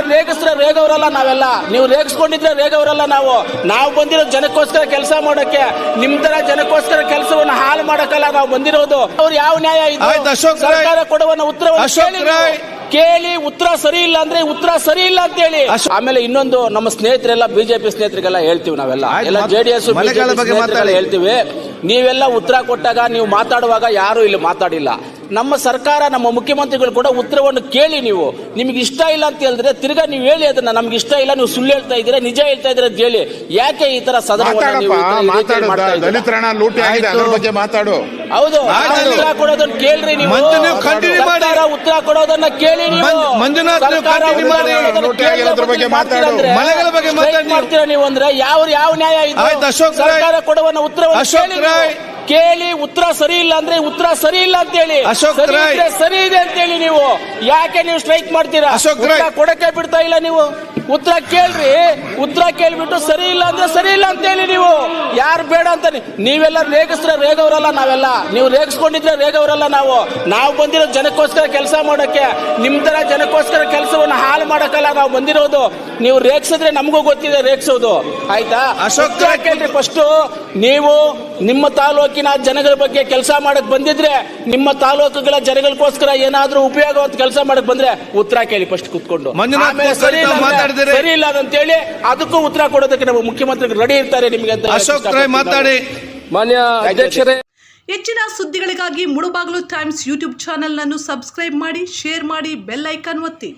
ರೇಗಿಸ್ರೆ ರೇಗವರಲ್ಲ ನಾವೆಲ್ಲ. ನೀವು ರೇಗಿಸ್ಕೊಂಡಿದ್ರೆ ರೇಗವರಲ್ಲ ನಾವು. ನಾವು ಬಂದಿರೋ ಜನಕ್ಕೋಸ್ಕರ ಕೆಲಸ ಮಾಡೋಕೆ ನಿಮ್ ತರ ಜನಕ್ಕೋಸ್ಕರ ಕೆಲಸವನ್ನು ಹಾಳು ಮಾಡಕ್ಕಲ್ಲ ನಾವು ಬಂದಿರೋದು. ಅವ್ರು ಯಾವ ನ್ಯಾಯ ಇದು. ಸರ್ಕಾರ ಕೊಡುವ ಉತ್ತರವನ್ನು ಕೇಳಿ ಉತ್ತರ ಸರಿ ಇಲ್ಲ ಅಂದ್ರೆ ಉತ್ತರ ಸರಿ ಇಲ್ಲ ಅಂತ ಹೇಳಿ. ಆಮೇಲೆ ಇನ್ನೊಂದು ನಮ್ಮ ಸ್ನೇಹಿತರೆಲ್ಲ ಬಿಜೆಪಿ ಸ್ನೇಹಿತರಿಗೆಲ್ಲ ಹೇಳ್ತೀವಿ ನಾವೆಲ್ಲ. ಎಲ್ಲ ಜೆಡಿಎಸ್. ಹೇಳ್ತೀವಿ. ನೀವೆಲ್ಲ ಉತ್ತರ ಕೊಟ್ಟಾಗ ನೀವು ಮಾತಾಡುವಾಗ ಯಾರು ಇಲ್ಲಿ ಮಾತಾಡಿಲ್ಲ. ನಮ್ಮ ಸರ್ಕಾರ ನಮ್ಮ ಮುಖ್ಯಮಂತ್ರಿಗಳು ಕೂಡ ಉತ್ತರವನ್ನು ಕೇಳಿ ನೀವು ನಿಮ್ಗೆ ಇಷ್ಟ ಇಲ್ಲ ಅಂತ ಹೇಳಿದ್ರೆ ತಿರ್ಗಾ ನೀವು ಹೇಳಿ ಅದನ್ನ ನಮ್ಗೆ ಇಷ್ಟ ಇಲ್ಲ ನೀವು ಸುಳ್ಳು ಹೇಳ್ತಾ ಇದ್ದೀರಾ ನಿಜ ಹೇಳ್ತಾ ಇದ್ದೀರಾ ಅಂತ ಹೇಳಿ ಯಾಕೆ ಈ ತರ ಸದನ ಮಾತಾಡು ಮಾಡ್ತಾ ಇದ್ದೀರಾ? ಲೂಟಿ ಆಗಿದೆ ಅದ್ರ ಬಗ್ಗೆ ಮಾತಾಡು ಹೌದು. ಉತ್ತರ ಕೊಡೋದನ್ನ ಕೇಳ್ರಿ ನೀವು ಮಂಜು ನೀವು continue ಮಾಡಿ. ಸರ್ಕಾರ ಉತ್ತರ ಕೊಡೋದನ್ನ ಕೇಳಿ ನೀವು ಮಂಜು- ಮಂಜುನಾಥ್ ನೀವು ಸರ್ಕಾರ. ಮಾಡ್ತೀರಾ ಅಂದ್ರೆ ಬಗ್ಗೆ ಮಾತಾಡಿ ನೀವು. ಅಂದ್ರೆ ಯಾವ ಯಾವ ನ್ಯಾಯ ಇದೆ ಆಯ್ತು, ಅಶೋಕ್ ಸರ್ಕಾರ ಕೊಡುವ ಉತ್ತರವನ್ನು ಅಶೋಕ್ ಕೇಳಿ. ಕೇಳಿ ಉತ್ತರ ಸರಿ ಇಲ್ಲ ಅಂದ್ರೆ ಉತ್ತರ ಸರಿ ಇಲ್ಲ ಅಂತ ಹೇಳಿ ಅಶೋಕ್ ಸರಿ ರೈ. ಇದ್ರೆ ಸರಿ ಇದೆ ಅಂತ ಹೇಳಿ ನೀವು. ಯಾಕೆ ನೀವು ಸ್ಟ್ರೈಕ್ ಮಾಡ್ತೀರಾ? ಅಶೋಕ್ ಉತ್ತರ. ಕೊಡಕ್ಕೆ ಬಿಡ್ತಾ ಇಲ್ಲ ನೀವು. ಉತ್ತರ ಕೇಳ್ರಿ. ಉತ್ತರ ಕೇಳ್ಬಿಟ್ಟು ಸರಿ ಇಲ್ಲ ಅಂದ್ರೆ ಸರಿ ಇಲ್ಲ ಅಂತ ಹೇಳಿ ನೀವು. ಯಾರು ಬೇಡ ಅಂತ ನೀವೆಲ್ಲ ರೇಗಿಸ್ರೆ ರೇಗವರಲ್ಲ ನಾವೆಲ್ಲ. ನೀವು ರೇಗಿಸ್ಕೊಂಡಿದ್ರೆ ರೇಗವರಲ್ಲ ನಾವು. ನಾವು ಬಂದಿರೋ ಜನಕ್ಕೋಸ್ಕರ ಕೆಲಸ ಮಾಡೋಕೆ ನಿಮ್ ತರ ಜನಕ್ಕೋಸ್ಕರ ಕೆಲಸವನ್ನು ಹಾಳು ಮಾಡಕ್ಕಲ್ಲ ನಾವು ಬಂದಿರೋದು. ನೀವು ರೇಗಿಸಿದ್ರೆ ನಮಗೂ ಗೊತ್ತಿದೆ ರೇಗಿಸೋದು. ಆಯ್ತಾ? ಅಶೋಕ್ ಯಾಕೆಂದ್ರೆ. ಕೇಳ್ರಿ ಫಸ್ಟ್ ನೀವು ನಿಮ್ಮ ತಾಲೂಕಿನ ಜನಗಳ ಬಗ್ಗೆ ಕೆಲಸ ಮಾಡಕ್ ಬಂದಿದ್ರೆ ನಿಮ್ಮ ತಾಲೂಕುಗಳ ಜನಗಳಿಗೋಸ್ಕರ ಏನಾದ್ರೂ ಉಪಯೋಗ ಕೆಲಸ ಮಾಡಕ್ ಬಂದ್ರೆ ಉತ್ತರ ಕೇಳಿ ಫಸ್ಟ್ ಕುತ್ಕೊಂಡು. ಸರಿ ಇಲ್ಲ ಸರಿ ಇಲ್ಲ ಅಂತ ಹೇಳಿ ಅದಕ್ಕೂ ಉತ್ತರ ಕೊಡೋದಕ್ಕೆ ನಮ್ಮ ಮುಖ್ಯಮಂತ್ರಿ ರೆಡಿ ಇರ್ತಾರೆ ನಿಮಗೆ ಅಂತ ಅಶೋಕ್ ರೈ ಮಾತಾಡಿ. ಮಾನ್ಯ ಅಧ್ಯಕ್ಷರೇ. ಹೆಚ್ಚಿನ ಸುದ್ದಿಗಳಿಗಾಗಿ ಮುಳುಬಾಗಿಲು ಟೈಮ್ಸ್ ಯೂಟ್ಯೂಬ್ ಚಾನೆಲ್ನನ್ನು ಸಬ್ಸ್ಕ್ರೈಬ್ ಮಾಡಿ ಶೇರ್ ಮಾಡಿ ಬೆಲ್ ಐಕಾನ್ ಒತ್ತಿ.